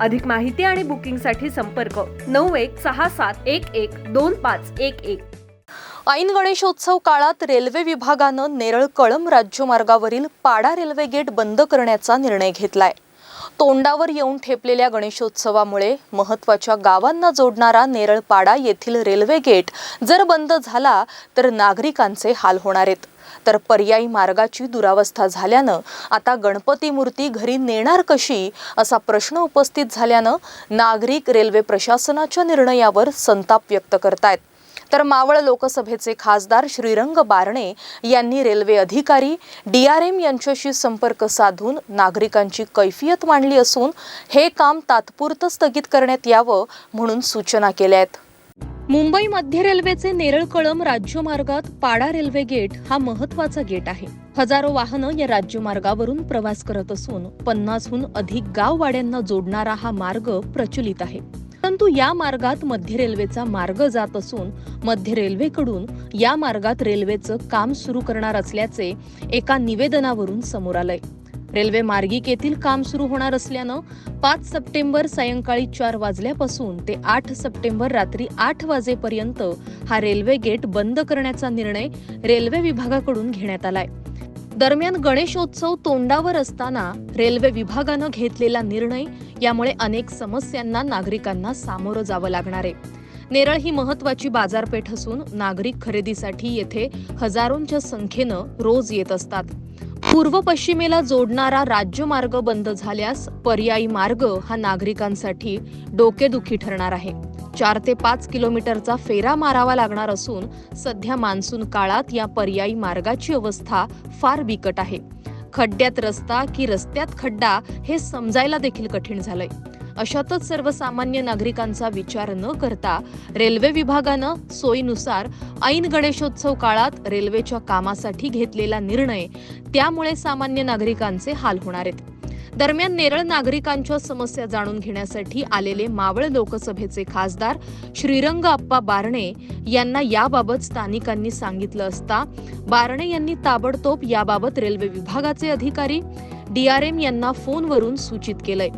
अधिक माहिती आणि बुकिंगसाठी संपर्क नऊ एक सहा सात एक एक दोन पाच एक एक. ऐन गणेशोत्सव काळात रेल्वे विभागानं नेरळ कळंब राज्यमार्गावरील पाडा रेल्वे गेट बंद करण्याचा निर्णय घेतलाय. तोंडावर येऊन ठेपलेल्या गणेशोत्सवामुळे महत्त्वाच्या गावांना जोडणारा नेरळपाडा येथील रेल्वे गेट जर बंद झाला तर नागरिकांचे हाल होणार आहेत. तर पर्यायी मार्गाची दुरावस्था झाल्यानं आता गणपती मूर्ती घरी नेणार कशी असा प्रश्न उपस्थित झाल्यानं नागरिक रेल्वे प्रशासनाच्या निर्णयावर संताप व्यक्त करतायत. तर मावळ लोकसभेचे खासदार श्रीरंग बारणे यांनी रेल्वे अधिकारी डीआरएम यांच्याशी संपर्क साधून नागरिकांची कैफियत मांडली असून हे काम तात्पुरतं स्थगित करण्यात यावं म्हणून सूचना केल्या आहेत. मुंबई मध्य रेल्वेचे नेरळ कळम राज्यमार्गात पाडा रेल्वे गेट हा महत्त्वाचा गेट आहे. हजारो वाहनं या राज्यमार्गावरून प्रवास करत असून पन्नासहून अधिक गाववाड्यांना जोडणारा हा मार्ग प्रचलित आहे. परंतु या मार्गात मध्य रेल्वेचा मार्ग जात असून मध्य रेल्वेकडून या मार्गात रेल्वेचं काम सुरू करणार असल्याचे एका निवेदनावरून समोर आलंय. रेल्वे मार्गिकेतील काम सुरू होणार असल्यानं पाच सप्टेंबर सायंकाळी चार वाजल्यापासून ते आठ सप्टेंबर रात्री आठ वाजेपर्यंत हा रेल्वे गेट बंद करण्याचा निर्णय रेल्वे विभागाकडून घेण्यात आलाय. दरम्यान गणेशोत्सव तोंडावर असताना रेल्वे विभागानं घेतलेला निर्णय यामुळे अनेक समस्यांना नागरिकांना सामोरं जावं लागणार आहे. नेरळ ही महत्वाची बाजारपेठ असून नागरिक खरेदीसाठी येथे हजारोंच्या संख्येनं रोज येत असतात. पूर्व पश्चिमेला जोडणारा राज्यमार्ग बंद झाल्यास पर्यायी मार्ग हा नागरिकांसाठी डोकेदुखी ठरणार आहे. चार ते पाच किलोमीटरचा फेरा मारावा लागणार असून सध्या मान्सून काळात या पर्यायी मार्गाची अवस्था फार बिकट आहे. खड्ड्यात रस्ता की रस्त्यात खड्डा हे समजायला देखील कठीण झालंय. अशातच सर्वसामान्य नागरिकांचा विचार न करता रेल्वे विभागानं सोयीनुसार ऐन गणेशोत्सव काळात रेल्वेच्या कामासाठी घेतलेला निर्णय त्यामुळे सामान्य नागरिकांचे हाल होणार आहेत. दरम्यान नेरळ नागरिकांच्या समस्या जाणून घेण्यासाठी आलेले मावळ लोकसभेचे खासदार श्रीरंग अप्पा बारणे यांना याबाबत स्थानिकांनी सांगितलं असता बारणे यांनी ताबडतोब याबाबत रेल्वे विभागाचे अधिकारी डीआरएम यांना फोनवरून सूचित केलंय.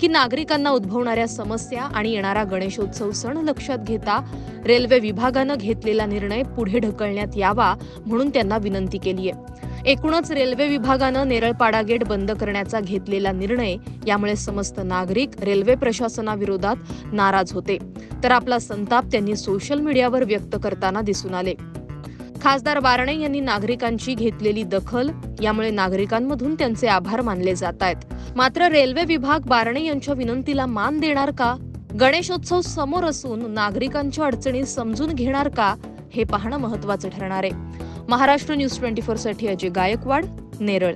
की नागरिकांना उद्भवणाऱ्या समस्या आणि येणारा गणेशोत्सव सण लक्षात घेता रेल्वे विभागानं घेतलेला निर्णय पुढे ढकलण्यात यावा म्हणून त्यांना विनंती केली आहे. एकूणच रेल्वे विभागानं नेरळपाडा गेट बंद करण्याचा घेतलेला निर्णय यामुळे समस्त नागरिक रेल्वे प्रशासनाविरोधात नाराज होते. तर आपला संताप त्यांनी सोशल मीडियावर व्यक्त करताना दिसून आले. खासदार बारणे यांनी नागरिकांची घेतलेली दखल यामुळे नागरिकांमधून त्यांचे आभार मानले जात आहेत. मात्र रेल्वे विभाग बारणे यांच्या विनंतीला मान देणार का? गणेशोत्सव समोर असून नागरिकांच्या अडचणी समजून घेणार का? हे पाहणं महत्वाचं ठरणार आहे. महाराष्ट्र न्यूज ट्वेंटी फोरसाठी अजय गायकवाड नेरळ.